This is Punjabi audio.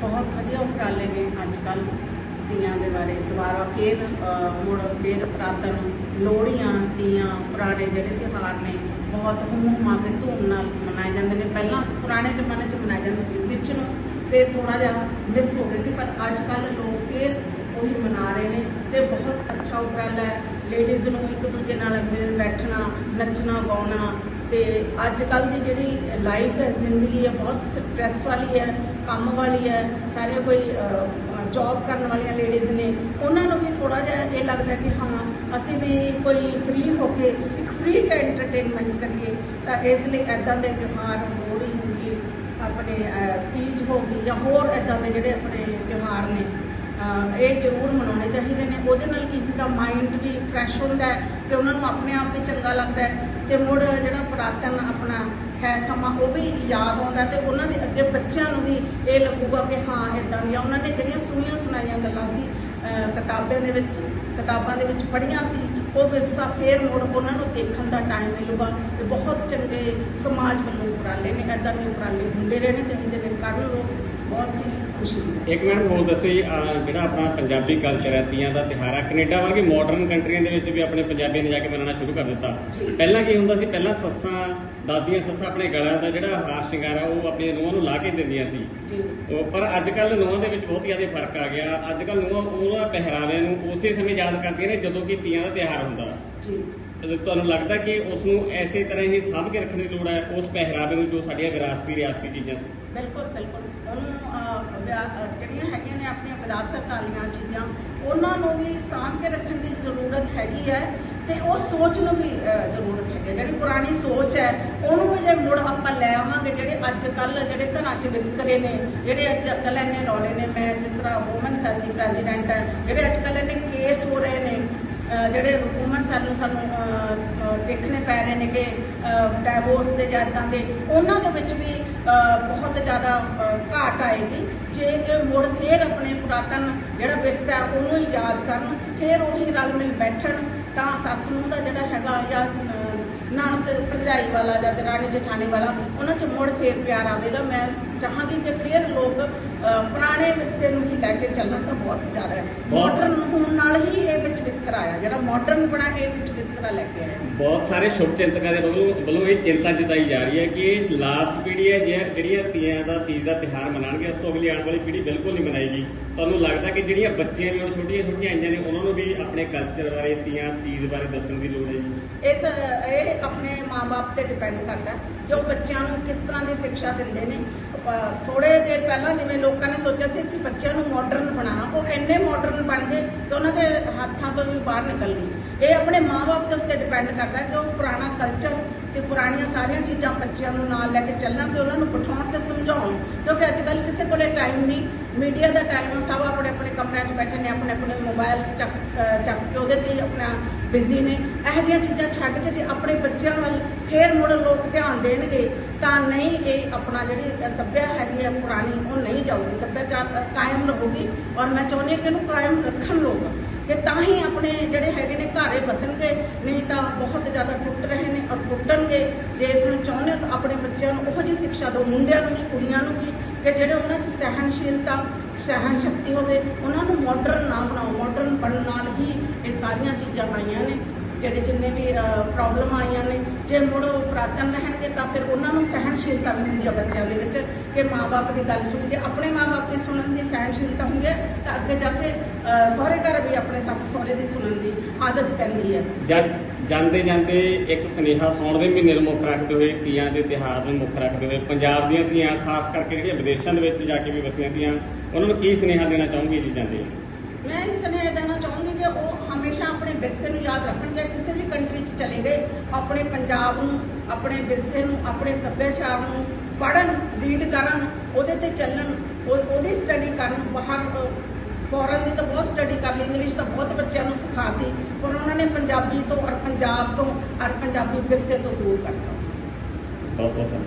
ਬਹੁਤ ਵਧੀਆ ਉਪਰਾਲੇ ਨੇ ਅੱਜ ਕੱਲ ਤੀਆਂ ਦੇ ਬਾਰੇ। ਦੁਬਾਰਾ ਫੇਰ ਮੁੜ ਫੇਰ ਪੁਰਾਤਨ ਲੋਹੜੀਆਂ ਤੀਆਂ, ਪੁਰਾਣੇ ਜਿਹੜੇ ਤਿਉਹਾਰ ਨੇ, ਬਹੁਤ ਹੁਮਾ ਕੇ ਧੂਮ ਨਾਲ ਮਨਾਏ ਜਾਂਦੇ ਨੇ। ਪਹਿਲਾਂ ਪੁਰਾਣੇ ਜ਼ਮਾਨੇ 'ਚ ਮਨਾਏ ਜਾਂਦੇ ਸੀ। ਵਿੱਚ ਨੂੰ ਫੇਰ ਥੋੜਾ ਜਿਹਾ ਮਿਸ ਹੋ ਗਏ ਸੀ, ਪਰ ਅੱਜ ਕੱਲ ਲੋਕ ਫੇਰ ਉਹੀ ਮਨਾ ਰਹੇ ਨੇ ਤੇ ਬਹੁਤ ਅੱਛਾ ਉਪਰਾਲਾ ਹੈ। ਲੇਡੀਜ਼ ਨੂੰ ਇੱਕ ਦੂਜੇ ਨਾਲ ਮਿਲ ਬੈਠਣਾ ਨੱਚਣਾ, ਗਾਉਣਾ ਤੇ ਅੱਜ ਕੱਲ ਦੀ ਜਿਹੜੀ ਲਾਈਫ ਹੈ, ਜ਼ਿੰਦਗੀ ਹੈ, ਬਹੁਤ ਸਟ੍ਰੈਸ ਵਾਲੀ ਹੈ, ਕੰਮ ਵਾਲੀ ਹੈ। ਸਾਰੇ ਕੋਈ ਜੌਬ ਕਰਨ ਵਾਲੀਆਂ ਲੇਡੀਜ਼ ਨੇ, ਉਹਨਾਂ ਨੂੰ ਵੀ ਥੋੜਾ ਜਿਹਾ ਇਹ ਲੱਗਦਾ ਕਿ ਹਾਂ, ਅਸੀਂ ਵੀ ਕੋਈ ਫ੍ਰੀ ਹੋ ਕੇ ਇੱਕ ਫ੍ਰੀ ਜਿਹਾ ਐਂਟਰਟੇਨਮੈਂਟ ਕਰੀਏ। ਤਾਂ ਇਸ ਲਈ ਐਦਾਂ ਦੇ ਤਿਉਹਾਰ ਲੋਹੜੀ ਹੋ ਗਈ ਆਪਣੇ ਤੀਜ ਹੋ ਗਈ ਜਾਂ ਹੋਰ ਐਦਾਂ ਦੇ ਜਿਹੜੇ ਆਪਣੇ ਤਿਉਹਾਰ ਨੇ ਇਹ ਜ਼ਰੂਰ ਮਨਾਉਣੇ ਚਾਹੀਦੇ ਨੇ। ਉਹਦੇ ਨਾਲ ਕੀ ਹੁੰਦਾ ਮਾਈਂਡ ਵੀ ਫਰੈਸ਼ ਹੁੰਦਾ ਹੈ ਤੇ ਉਹਨਾਂ ਨੂੰ ਆਪਣੇ ਆਪ ਵੀ ਚੰਗਾ ਲੱਗਦਾ ਹੈ। ਤੇ ਮੁੜ ਜਿਹੜਾ ਪੁਰਾਤਨ ਆਪਣਾ ਹੈ ਸਮਾਂ ਉਹ ਵੀ ਯਾਦ ਆਉਂਦਾ ਤੇ ਉਹਨਾਂ ਦੇ ਅੱਗੇ ਬੱਚਿਆਂ ਨੂੰ ਵੀ ਇਹ ਲੱਗੂਗਾ ਕਿ ਹਾਂ ਇਦਾਂ ਦੀਆਂ ਉਹਨਾਂ ਨੇ ਜਿਹੜੀਆਂ ਸੁਣੀਆਂ ਸੁਣਾਈਆਂ ਗੱਲਾਂ ਸੀ ਕਿਤਾਬਾਂ ਦੇ ਵਿੱਚ, ਕਿਤਾਬਾਂ ਦੇ ਵਿੱਚ ਪੜ੍ਹੀਆਂ ਸੀ ਉਹ ਵਿਰਸਾ ਫੇਰ ਮੁੜ ਉਹਨਾਂ ਨੂੰ ਦੇਖਣ ਦਾ ਟਾਈਮ ਮਿਲੂਗਾ ਤੇ ਬਹੁਤ ਚੰਗੇ ਸਮਾਜ ਵੱਲੋਂ ਉਪਰਾਲੇ ਨੇ ਐਦਾਂ ਦੇ ਉਪਰਾਲੇ ਹੁੰਦੇ ਰਹਿਣੇ ਚਾਹੀਦੇ ਨੇ ਕਰਨ ਲੋਕ ਬਹੁਤ ਹੀ ਖੁਸ਼ੀ ਦੀ ਇੱਕ ਮਿੰਟ ਹੋਰ ਦੱਸੋ ਜੀ ਜਿਹੜਾ ਆਪਣਾ ਪੰਜਾਬੀ ਕਲਚਰ ਹੈ ਤੀਆਂ ਦਾ ਤਿਉਹਾਰ ਹੈ ਕੈਨੇਡਾ ਵਰਗੀ ਮਾਡਰਨ ਕੰਟਰੀਆਂ ਦੇ ਵਿੱਚ ਵੀ ਆਪਣੇ ਪੰਜਾਬੀਆਂ ਨੇ ਜਾ ਕੇ ਮਨਾਉਣਾ ਸ਼ੁਰੂ ਕਰ ਦਿੱਤਾ। ਪਹਿਲਾਂ ਕੀ ਹੁੰਦਾ ਸੀ? ਪਹਿਲਾਂ ਸੱਸਾਂ ਦਾਦੀਆਂ ਸੱਸਾਂ ਆਪਣੇ ਗਲਾਂ ਦਾ ਜਿਹੜਾ ਹਾਰ ਸ਼ਿੰਗਾਰ ਆ ਉਹ ਆਪਣੀਆਂ ਨੂੰਹਾਂ ਨੂੰ ਲਾ ਕੇ ਦਿੰਦੀਆਂ ਸੀ। ਉਹ ਪਰ ਅੱਜ ਕੱਲ ਨੂੰਹਾਂ ਦੇ ਵਿੱਚ ਬਹੁਤ ਜ਼ਿਆਦਾ ਫ਼ਰਕ ਆ ਗਿਆ। ਅੱਜ ਕੱਲ ਨੂੰਹਾਂ ਉਹਨਾਂ ਪਹਿਰਾਵੇ ਨੂੰ ਉਸੇ ਸਮੇਂ ਯਾਦ ਕਰਦੀਆਂ ਨੇ ਜਦੋਂ ਕਿ ਤੀਆਂ ਦਾ ਤਿਉਹਾਰ ਹੁੰਦਾ। ਜੀ। ਤੇ ਤੁਹਾਨੂੰ ਲੱਗਦਾ ਕਿ ਉਸ ਨੂੰ ਐਸੇ ਤਰ੍ਹਾਂ ਹੀ ਸਾਂਭ ਕੇ ਰੱਖਣ ਦੀ ਲੋੜ ਹੈ ਉਸ ਪਹਿਰਾਵੇ ਨੂੰ ਜੋ ਸਾਡੀਆਂ ਵਿਰਾਸਤੀ ਰਿਆਸਤੀ ਚੀਜ਼ਾਂ ਸੀ? ਬਿਲਕੁਲ ਬਿਲਕੁਲ। ਉਹਨੂੰ ਜਿਹੜੀਆਂ ਹੈਗੀਆਂ ਨੇ ਆਪਣੀਆਂ ਵਿਰਾਸਤ ਵਾਲੀਆਂ ਚੀਜ਼ਾਂ ਉਹਨਾਂ ਨੂੰ ਵੀ ਸਾਂਭ ਕੇ ਰੱਖਣ ਦੀ ਜ਼ਰੂਰਤ ਹੈਗੀ ਹੈ ਤੇ ਉਹ ਸੋਚ ਨੂੰ ਵੀ ਜ਼ਰੂਰਤ ਹੈਗੀ ਹੈ। ਜਿਹੜੀ ਪੁਰਾਣੀ ਸੋਚ ਹੈ ਉਹਨੂੰ ਵੀ ਜੇ ਮੁੜ ਆਪਾਂ ਲੈ ਆਵਾਂਗੇ ਜਿਹੜੇ ਅੱਜ ਕੱਲ ਜਿਹੜੇ ਘਰਾਂ 'ਚ ਵਿਤਕਰੇ ਨੇ ਜਿਹੜੇ ਅੱਜ ਕੱਲ ਇੰਨੇ ਰੌਲੇ ਨੇ ਮੈਂ ਜਿਸ ਤਰ੍ਹਾਂ ਵੂਮਨ ਸੈਲ ਦੀ ਪ੍ਰੈਜ਼ੀਡੈਂਟ ਹੈ ਜਿਹੜੇ ਅੱਜ ਕੱਲ ਇੰਨੇ ਕੇਸ ਹੋ ਰਹੇ ਨੇ ਜਿਹੜੇ ਵੂਮਨ ਸਾਨੂੰ ਸਾਨੂੰ ਦੇਖਣੇ ਪੈ ਰਹੇ ਨੇ ਕਿ ਡਾਈਵੋਰਸ ਦੇ ਜਾਂ ਏਦਾਂ ਦੇ ਉਹਨਾਂ ਦੇ ਵਿੱਚ ਵੀ ਬਹੁਤ ਜ਼ਿਆਦਾ ਘਾਟ ਆਏਗੀ। ਜੇ ਇਹ ਮੁੜ ਫੇਰ ਆਪਣੇ ਪੁਰਾਤਨ ਜਿਹੜਾ ਵਿਰਸਾ ਹੈ, ਉਹਨੂੰ ਹੀ ਯਾਦ ਕਰਨ ਫੇਰ ਉਹੀ ਰਲ ਮਿਲ ਬੈਠਣ ਤਾਂ ਸੱਸ ਨੂੰ ਦਾ ਜਿਹੜਾ ਹੈਗਾ ਜਾਂ ਨਣਦ ਭਰਜਾਈ ਵਾਲਾ ਜਾਂ ਦਰਾਣੀ ਜਠਾਣੀ ਵਾਲਾ ਉਹਨਾਂ 'ਚ ਮੁੜ ਫੇਰ ਪਿਆਰ ਆਵੇਗਾ। ਮੈਂ ਚਾਹਾਂਗੀ ਕਿ ਫੇਰ ਲੋਕ ਪੁਰਾਣੇ ਵਿਰਸੇ ਨੂੰ ਹੀ ਲੈ ਕੇ ਚੱਲਣ ਤਾਂ ਬਹੁਤ ਜ਼ਿਆਦਾ ਹੈ। ਮਾਡਰਨ ਹੋਣ ਨਾਲ ਹੀ ਇਹ ਵਿੱਚ ਵਿਤਕਰਾ ਆਇਆ ਜਿਹੜਾ ਮਾਡਰਨ ਬਣਾ ਇਹ ਵਿੱਚ ਵਿਤਕਰਾ ਲੈ ਕੇ ਆਇਆ। ਬਹੁਤ ਸਾਰੇ ਸ਼ੁਭ ਚਿੰਤਕਾਂ ਦੇ ਵੱਲੋਂ ਵੱਲੋਂ ਇਹ ਚਿੰਤਾ ਜਤਾਈ ਜਾ ਰਹੀ ਹੈ ਕਿ ਇਹ ਲਾਸਟ ਪੀੜ੍ਹੀ ਹੈ ਜਿਹੜੀਆਂ ਤੀਆਂ ਦਾ ਤੀਜ ਦਾ ਤਿਉਹਾਰ ਮਨਾਉਣਗੇ ਉਸ ਤੋਂ ਅਗਲੀ ਆਉਣ ਵਾਲੀ ਪੀੜ੍ਹੀ ਬਿਲਕੁਲ ਨਹੀਂ ਮਨਾਏਗੀ। ਤੁਹਾਨੂੰ ਲੱਗਦਾ ਕਿ ਜਿਹੜੀਆਂ ਬੱਚੀਆਂ ਵੀ ਹੁਣ ਛੋਟੀਆਂ ਛੋਟੀਆਂ ਆਈਆਂ ਨੇ ਉਹਨਾਂ ਨੂੰ ਵੀ ਆਪਣੇ ਕਲਚਰ ਬਾਰੇ ਤੀਆਂ ਤੀਜ ਬਾਰੇ ਦੱਸਣ ਦੀ ਲੋੜ ਹੈ ਜੀ? ਇਸ ਇਹ ਆਪਣੇ ਮਾਪੇ ਤੇ ਡਿਪੈਂਡ ਕਰਦਾ ਕਿ ਉਹ ਬੱਚਿਆਂ ਨੂੰ ਕਿਸ ਤਰ੍ਹਾਂ ਦੀ ਸਿੱਖਿਆ ਦਿੰਦੇ ਨੇ। ਪ- ਥੋੜੇ ਦੇਰ ਪਹਿਲਾਂ ਜਿਵੇਂ ਲੋਕਾਂ ਨੇ ਸੋਚਿਆ ਸੀ, ਅਸੀਂ ਬੱਚਿਆਂ ਨੂੰ ਮਾਡਰਨ ਬਣਾਉਣਾ। ਉਹ ਇੰਨੇ ਮਾਡਰਨ ਬਣ ਗਏ ਕਿ ਉਹਨਾਂ ਦੇ ਹੱਥਾਂ ਤੋਂ ਵੀ ਬਾਹਰ ਨਿਕਲ ਗਈ ਇਹ ਆਪਣੇ ਮਾਪੇ ਦੇ ਉੱਤੇ ਡਿਪੈਂਡ ਕਰਦਾ ਕਿ ਉਹ ਪੁਰਾਣਾ ਕਲਚਰ ਤੇ ਪੁਰਾਣੀਆਂ ਸਾਰੀਆਂ ਚੀਜ਼ਾਂ ਬੱਚਿਆਂ ਨੂੰ ਨਾਲ ਲੈ ਕੇ ਚੱਲਣ ਤੇ ਉਹਨਾਂ ਨੂੰ ਬਿਠਾਉਣ ਤੇ ਸਮਝਾਉਣ। ਕਿਉਂਕਿ ਅੱਜ ਕੱਲ੍ਹ ਕਿਸੇ ਕੋਲੇ ਟਾਈਮ ਨਹੀਂ। ਮੀਡੀਆ ਦਾ ਟਾਈਮ ਆ, ਸਭ ਆਪਣੇ ਆਪਣੇ ਕਮਰਿਆਂ 'ਚ ਬੈਠੇ ਨੇ, ਆਪਣੇ ਆਪਣੇ ਮੋਬਾਈਲ ਚੱਕ ਚੱਕ ਕੇ ਉਹਦੇ ਤੇ ਆਪਣਾ ਬਿਜ਼ੀ ਨੇ। ਇਹੋ ਜਿਹੀਆਂ ਚੀਜ਼ਾਂ ਛੱਡ ਕੇ ਜੇ ਆਪਣੇ ਬੱਚਿਆਂ ਵੱਲ ਫੇਰ ਮੁੜ ਲੋਕ ਧਿਆਨ ਦੇਣਗੇ, ਤਾਂ ਨਹੀਂ ਇਹ ਆਪਣਾ ਜਿਹੜੀ ਇਹ ਸੱਭਿਆ ਹੈਗੀ ਹੈ ਪੁਰਾਣੀ, ਉਹ ਨਹੀਂ ਜਾਊਗੀ। ਸੱਭਿਆਚਾਰ ਕਾਇਮ ਰਹੂਗੀ। ਔਰ ਮੈਂ ਚਾਹੁੰਦੀ ਹਾਂ ਕਿ ਇਹਨੂੰ ਕਾਇਮ ਰੱਖਣ ਲੋਕ, ਕਿ ਤਾਂ ਹੀ ਆਪਣੇ ਜਿਹੜੇ ਹੈਗੇ ਨੇ ਘਰੇ ਬਸਣਗੇ ਨਹੀਂ ਤਾਂ ਬਹੁਤ ਜ਼ਿਆਦਾ ਟੁੱਟ ਰਹੇ ਨੇ। ਔਰ ਟੁੱਟਣ ਜੇ ਇਸ ਨੂੰ ਚਾਹੁੰਦੇ ਹੋ ਤਾਂ ਆਪਣੇ ਬੱਚਿਆਂ ਨੂੰ ਉਹੋ ਜਿਹੀ ਸਿੱਖਿਆ ਦਿਓ, ਮੁੰਡਿਆਂ ਨੂੰ ਵੀ, ਕੁੜੀਆਂ ਨੂੰ ਵੀ, ਕਿ ਜਿਹੜੇ ਉਹਨਾਂ 'ਚ ਸਹਿਣਸ਼ੀਲਤਾ ਸਹਿਣ ਸ਼ਕਤੀ ਹੋਵੇ, ਉਹਨਾਂ ਨੂੰ ਮਾਡਰਨ ਨਾ ਬਣਾਓ ਮਾਡਰਨ ਬਣਨ ਨਾਲ ਹੀ ਇਹ ਸਾਰੀਆਂ ਚੀਜ਼ਾਂ ਆਈਆਂ ਨੇ। ਜਿਹੜੇ ਜਿੰਨੇ ਵੀ ਪ੍ਰੋਬਲਮ ਆਈਆਂ ਨੇ, ਜੇ ਮੁੜ ਉਹ ਪੁਰਾਤਨ ਰਹਿਣਗੇ ਤਾਂ ਫਿਰ ਉਹਨਾਂ ਨੂੰ ਸਹਿਣਸ਼ੀਲਤਾ ਵੀ ਹੁੰਦੀ ਹੈ ਬੱਚਿਆਂ ਦੇ ਵਿੱਚ। ਕਿ ਮਾਪੇ ਦੀ ਗੱਲ ਸੁਣੀ ਆਪਣੇ ਮਾਪੇ ਦੀ ਸੁਣਨ ਦੀ ਸਹਿਣਸ਼ੀਲਤਾ ਹੁੰਦੀ ਹੈ ਤਾਂ ਅੱਗੇ ਜਾ ਕੇ ਸਹੁਰੇ ਘਰ ਵੀ ਆਪਣੇ ਸੱਸ ਸਹੁਰੇ ਦੀ ਸੁਣਨ ਦੀ ਆਦਤ ਪੈਂਦੀ ਹੈ ਜਾਂਦੇ ਜਾਂਦੇ ਇੱਕ ਸੁਨੇਹਾ ਸੌਣ ਦੇ ਮਹੀਨੇ ਨੂੰ ਮੁੱਖ ਰੱਖਦੇ ਹੋਏ ਤੀਆਂ ਦੇ ਤਿਉਹਾਰ ਨੂੰ ਮੁੱਖ ਰੱਖਦੇ ਹੋਏ, ਪੰਜਾਬ ਦੀਆਂ ਧੀਆਂ, ਖਾਸ ਕਰਕੇ ਜਿਹੜੀਆਂ ਵਿਦੇਸ਼ਾਂ ਦੇ ਵਿੱਚ ਜਾ ਕੇ ਵੀ ਵਸੀਆਂ ਤੀਆਂ ਉਹਨਾਂ ਨੂੰ ਕੀ ਸੁਨੇਹਾ ਦੇਣਾ ਚਾਹੂੰਗੀ ਜੀ ਜਾਂਦੇ? ਮੈਂ ਇਹ ਸੁਨੇਹਾ ਦੇਣਾ ਚਾਹੂੰਗੀ ਕਿ ਉਹ ਹਮੇਸ਼ਾ ਆਪਣੇ ਵਿਰਸੇ ਨੂੰ ਯਾਦ ਰੱਖਣ ਚਾਹੇ ਕਿਸੇ ਵੀ ਕੰਟਰੀ 'ਚ ਚਲੇ ਗਏ, ਆਪਣੇ ਪੰਜਾਬ ਨੂੰ, ਆਪਣੇ ਵਿਰਸੇ ਨੂੰ, ਆਪਣੇ ਸੱਭਿਆਚਾਰ ਨੂੰ ਪੜ੍ਹਨ ਰੀਡ ਕਰਨ, ਉਹਦੇ ਤੇ ਚੱਲਣ, ਉਹ- ਉਹਦੀ ਸਟੱਡੀ ਕਰਨ, ਬਾਹਰ ਫੋਰਨ ਦੀ ਤਾਂ ਬਹੁਤ ਸਟੱਡੀ ਕਰ ਲਈ ਇੰਗਲਿਸ਼ ਤਾਂ ਬਹੁਤ ਬੱਚਿਆਂ ਨੂੰ ਸਿਖਾਤੀ, ਪਰ ਉਹਨਾਂ ਨੇ ਪੰਜਾਬੀ ਤੋਂ ਔਰ ਪੰਜਾਬ ਤੋਂ ਔਰ ਪੰਜਾਬੀ ਵਿਰਸੇ ਤੋਂ ਦੂਰ ਕਰਤਾ। ਬਹੁਤ ਬਹੁਤ